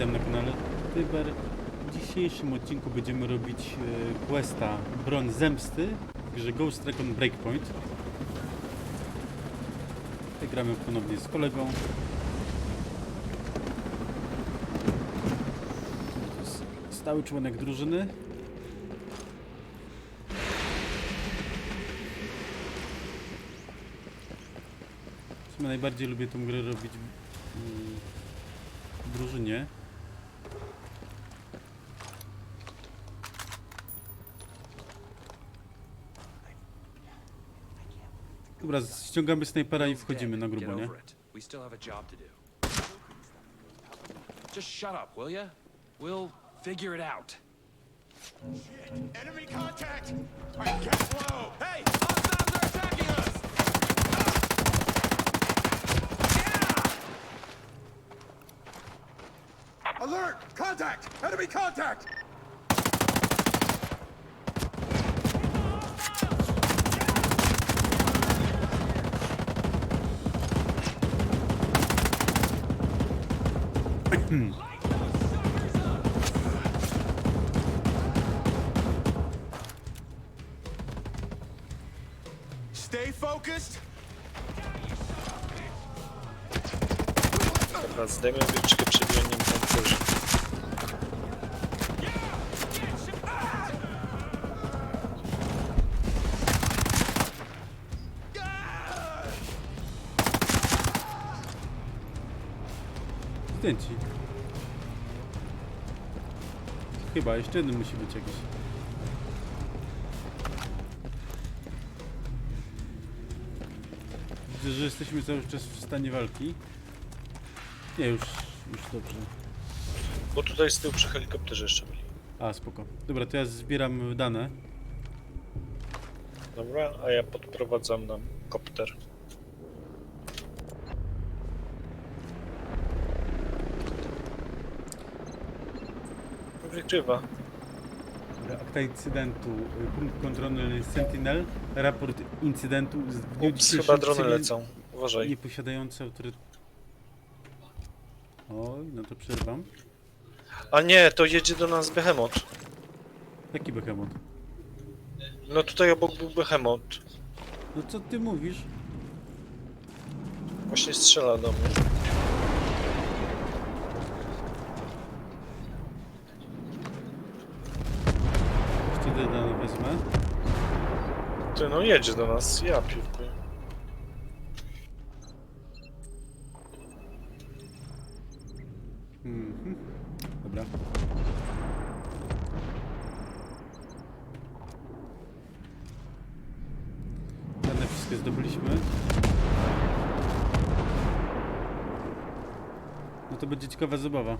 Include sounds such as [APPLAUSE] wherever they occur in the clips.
witam na kanale Tyber. W dzisiejszym odcinku będziemy robić e, questa Bron Zemsty w grze Ghost Recon Breakpoint. Tutaj gramy ponownie z kolegą. Stały członek drużyny. Najbardziej lubię tą grę robić w drużynie. Dobra, ściągamy snajpera i wchodzimy na grubo, nie? over it. We still have a job to do. Just shut up, will ya? We'll figure it out. Enemy contact! I get low! Hey, hostiles are attacking us! Alert! Contact! Enemy contact! Stay focused! Dobra, zdejmę wieczkę przed jednym pancerzem. Zdjęci. Chyba, jeszcze jeden musi być jakiś. Widzę, że jesteśmy cały czas w stanie walki. Nie, już, już dobrze. Bo tutaj z tyłu przy helikopterze jeszcze byli. A, spoko. Dobra, to ja zbieram dane. Dobra, a ja podprowadzam nam kopter. Wygrywa. Dobra, akta incydentu. y, Punkt kontrolny Sentinel. Raport incydentu z dniu Ups, dzisiejszym chyba drony cywil- lecą. Uważaj. Nie posiadający. Oj, no to przerwam. A nie, to jedzie do nas Behemoth. Jaki behemoth? No tutaj obok był Behemoth. No co ty mówisz? Właśnie strzela do mnie. Jeszcze wezmę. Ty no jedzie do nas, ja piórkuję. Mhm. Dobra. Dane wszystkie zdobyliśmy. No to będzie ciekawa zabawa.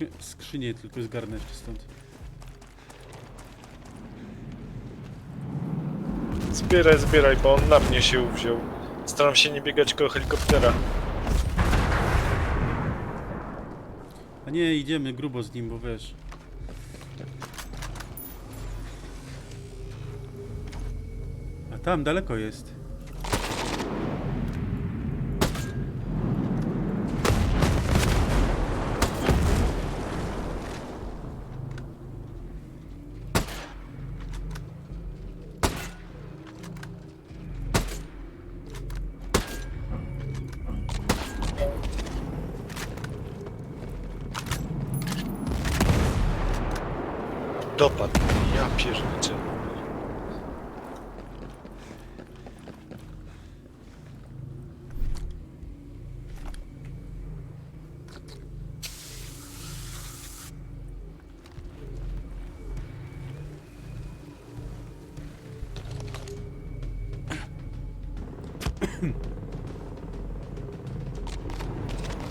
Szk- skrzynię tylko zgarnę jeszcze stąd. Zbieraj, zbieraj, bo on na mnie się uwziął. Staram się nie biegać koło helikoptera. A nie, idziemy grubo z nim, bo wiesz. A tam daleko jest.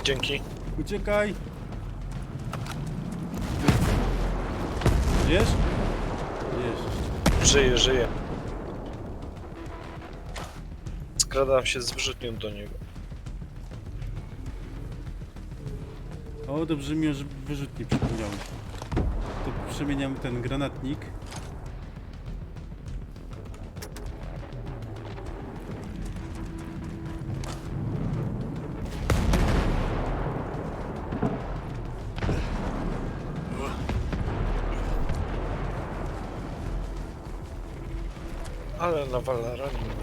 Dzięki. Uciekaj! Wiesz? Wiesz. Żyje, żyje. Skradam się z wyrzutnią do niego. O, dobrze mi, że wyrzutnie przypomniałeś. To przemieniam ten granatnik. Ale na ranił.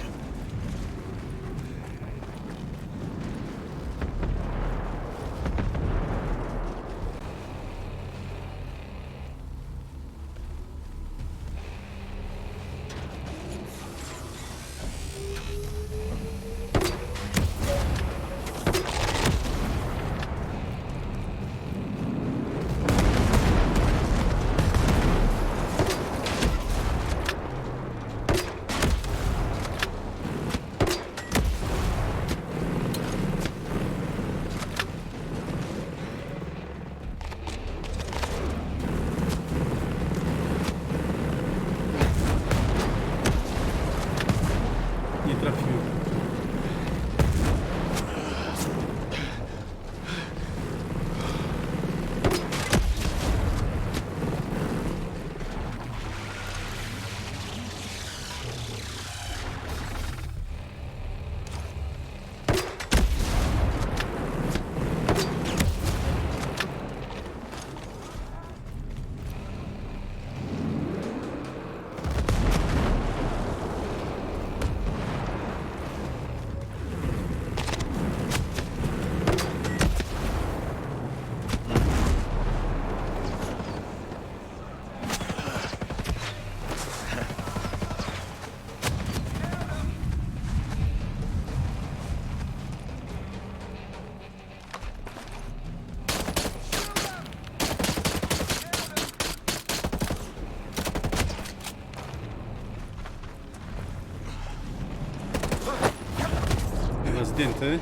Zdjęty.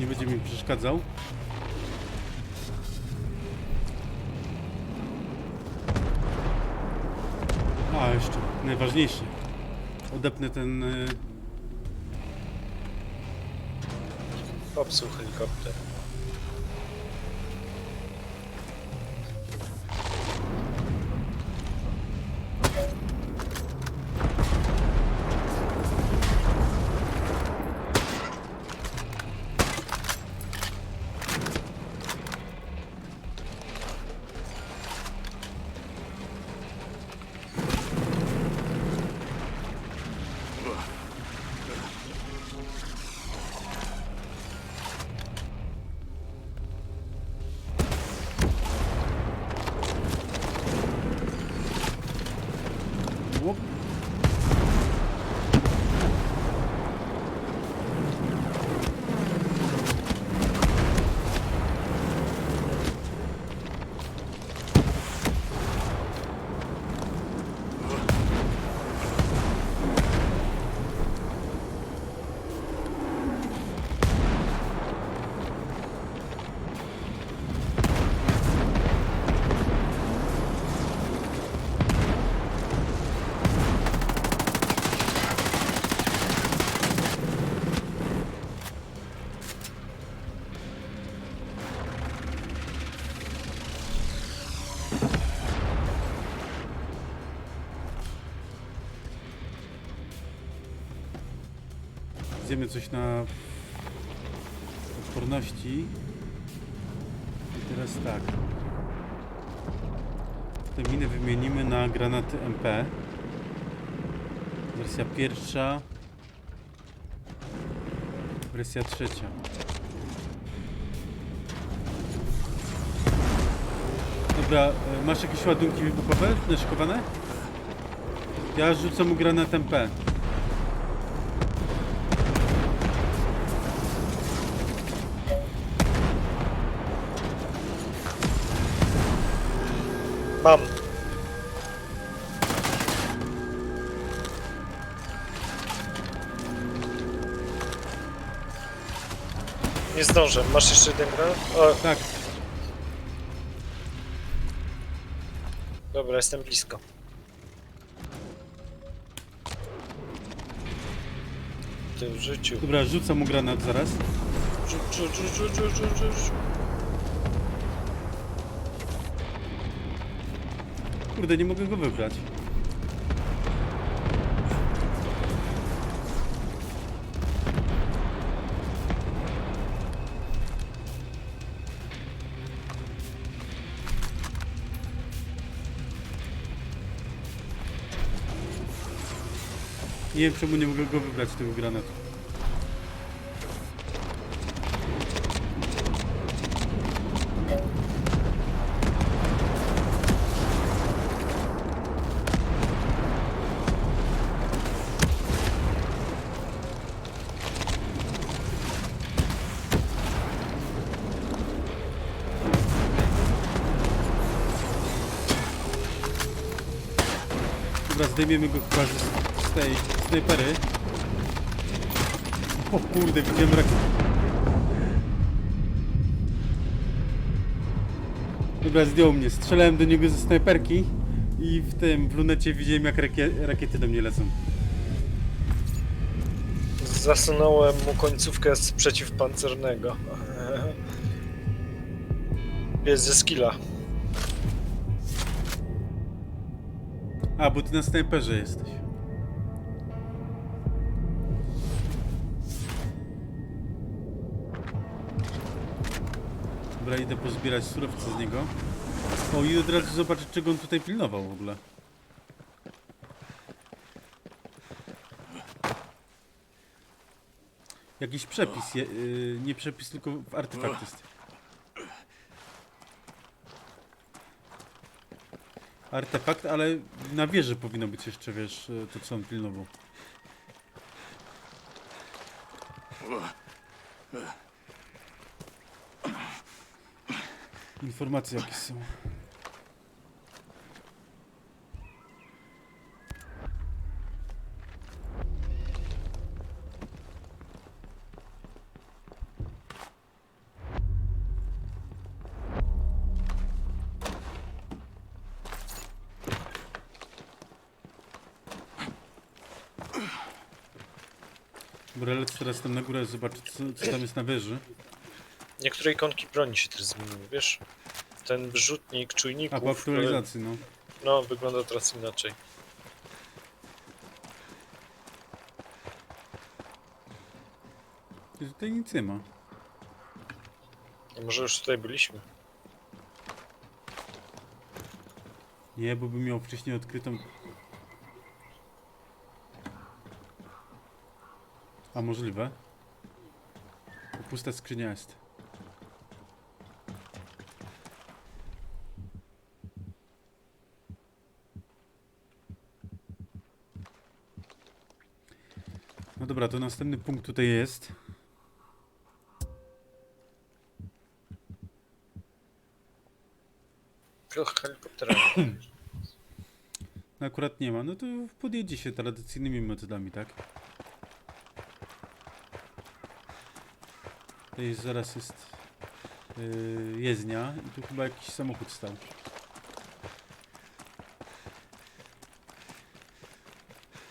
Nie będzie mi przeszkadzał. A, jeszcze najważniejsze. Odepnę ten... y, Popsuł helikopter. Zjemy coś na odporności. I teraz tak. Te miny wymienimy na granaty MP. Wersja pierwsza. Wersja trzecia. Dobra, e, masz jakieś ładunki wybuchowe naszykowane? Ja rzucę mu granat MP. Mam. Nie zdążę. Masz jeszcze jeden granat? O, Tak, dobra, jestem blisko. Ty w życiu. dobra, rzucę mu granat zaraz. Rzuć, rzuć, rzuć, rzuć, rzuć, rzuć, rzuć. Kurde, nie mogę go wybrać. Nie wiem czemu nie mogę go wybrać tego granatu. Dobra, zdejmiemy go chyba z, z tej snajpery. O kurde, widziałem rakietę. Dobra, zdjął mnie. Strzelałem do niego ze snajperki i w tym, w lunecie widziałem jak rakie, rakiety do mnie lecą. Zasunąłem mu końcówkę z przeciwpancernego. [LAUGHS] Jest ze skilla. A, bo ty na snajperze jesteś. Dobra, idę pozbierać surowce z niego. O, i od razu zobaczyć, czego on tutaj pilnował w ogóle. Jakiś przepis, je, yy, nie przepis, tylko artefakt jest. Artefakt, ale na wieży powinno być jeszcze, wiesz, y, to co on pilnował. Informacje jakieś są. Dobra, lecę teraz tam na górę zobaczyć, co, co tam jest na wieży. Niektóre ikonki broni się też zmieniły, wiesz? Ten wyrzutnik czujników... A, po aktualizacji, no. No, wygląda teraz inaczej. Tutaj nic nie ma. A Może już tutaj byliśmy? Nie, bo bym miał wcześniej odkrytą... A możliwe? Bo Pusta skrzynia jest. No dobra, to następny punkt tutaj jest. Tylko helikopterem. [CLEARS THROAT] No Akurat nie ma, no to podjedzie się tradycyjnymi metodami, tak? Jest, zaraz jest yy, jezdnia i tu chyba jakiś samochód stał.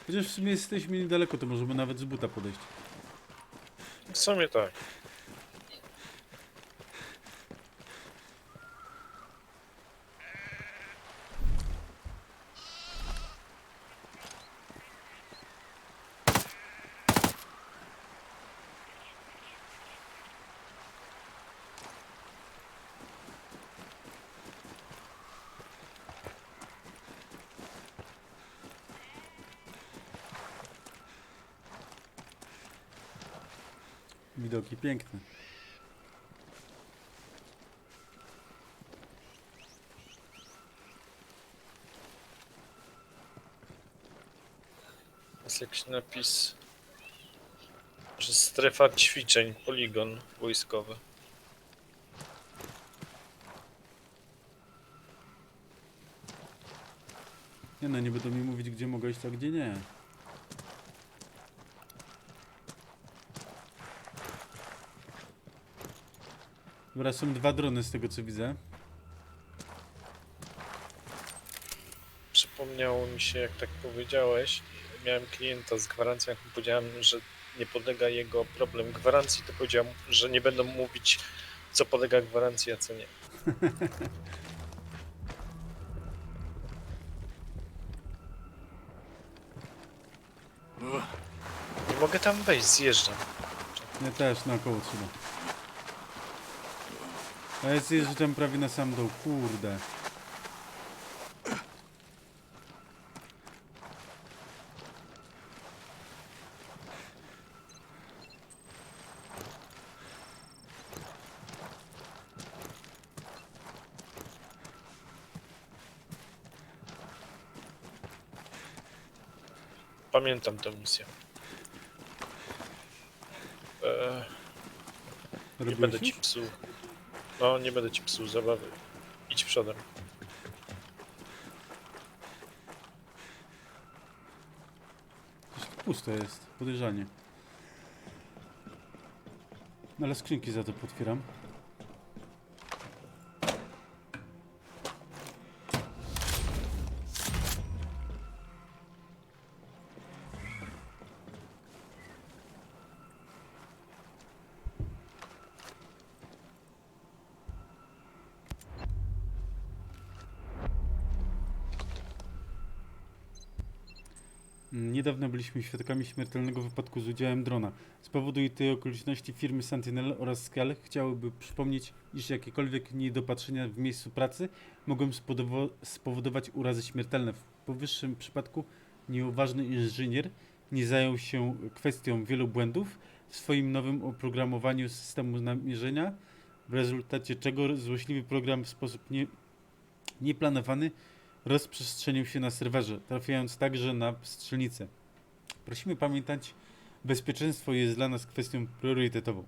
Chociaż w sumie jesteśmy niedaleko, to możemy nawet z buta podejść. W sumie tak. Widoki piękne. Jest jakiś napis, że strefa ćwiczeń, poligon wojskowy. Nie no, nie będą mi mówić, gdzie mogę iść, a gdzie nie. Dobra, są dwa drony z tego co widzę. Przypomniało mi się, jak tak powiedziałeś, miałem klienta z gwarancją, jak mu powiedziałem, że nie podlega jego problem gwarancji, to powiedziałem, że nie będą mówić, co podlega gwarancji, a co nie. [LAUGHS] Nie mogę tam wejść, zjeżdżam. Ja też naokoło trzeba. No jest, jest tam prawie na sam dół, kurde. Pamiętam tę misję. Eee, nie będę już? ci psuł. No, nie będę ci psuł zabawy. Idź przodem. Pusto jest, podejrzanie. No ale skrzynki za to potwieram. Byliśmy świadkami śmiertelnego wypadku z udziałem drona. Z powodu tej okoliczności firmy Sentinel oraz Scal chciałyby przypomnieć, iż jakiekolwiek niedopatrzenia w miejscu pracy mogą spowodować urazy śmiertelne. W powyższym przypadku nieuważny inżynier nie zajął się kwestią wielu błędów w swoim nowym oprogramowaniu systemu namierzenia, w rezultacie czego złośliwy program w sposób nie, nieplanowany rozprzestrzenił się na serwerze, trafiając także na strzelnicę. Prosimy pamiętać, bezpieczeństwo jest dla nas kwestią priorytetową.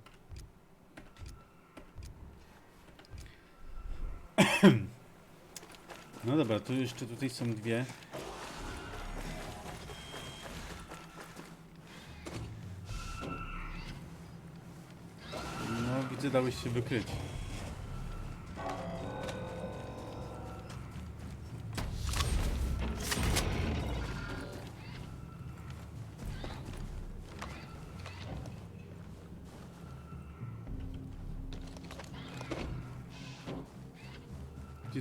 [CLEARS THROAT] No dobra, to jeszcze tutaj są dwie. No, widzę, dałeś się wykryć.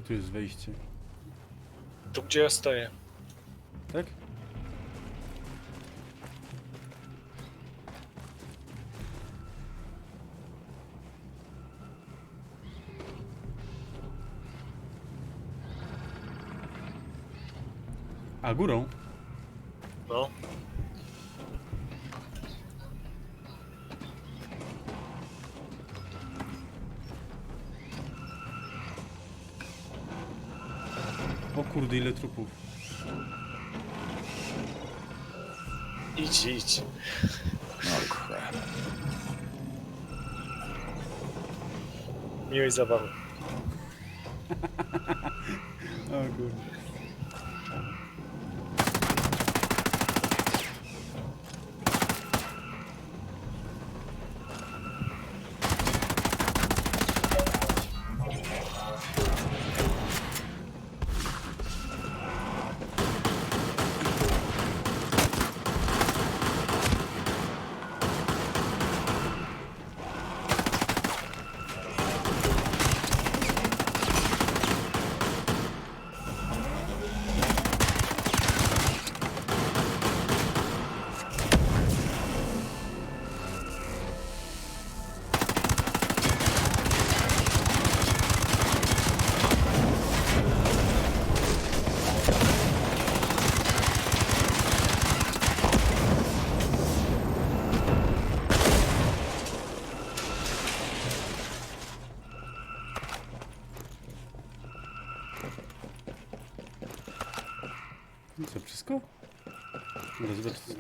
Tu jest wejście? Tu gdzie ja stoję. Tak? A górą? No. Kurde, ile trupów. Idź, idź. Miłej zabawy. [LAUGHS] O kurde.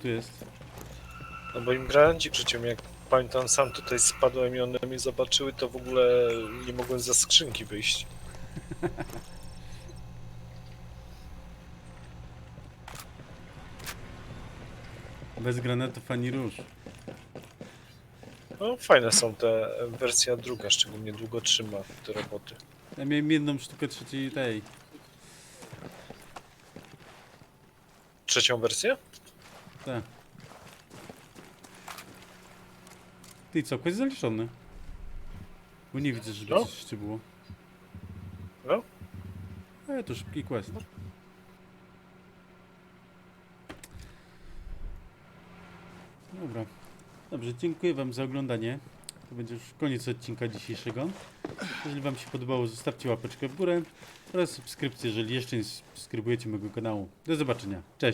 Tu jest. No bo im granacik rzucił jak pamiętam sam tutaj spadłem i one mnie zobaczyły, to w ogóle nie mogłem za skrzynki wyjść. [LAUGHS] Bez granatów ani róż. No fajne są te wersja druga, szczególnie długo trzyma te roboty. Ja miałem jedną sztukę trzeciej tej. Trzecią wersję? Tak. Ty co, quest zaliczony? Bo nie widzę, żeby No. coś jeszcze było. No. E, to szybki quest. Dobra. Dobrze, dziękuję wam za oglądanie. To będzie już koniec odcinka dzisiejszego. Jeżeli wam się podobało, zostawcie łapeczkę w górę oraz subskrypcję, jeżeli jeszcze nie subskrybujecie mojego kanału. Do zobaczenia. Cześć!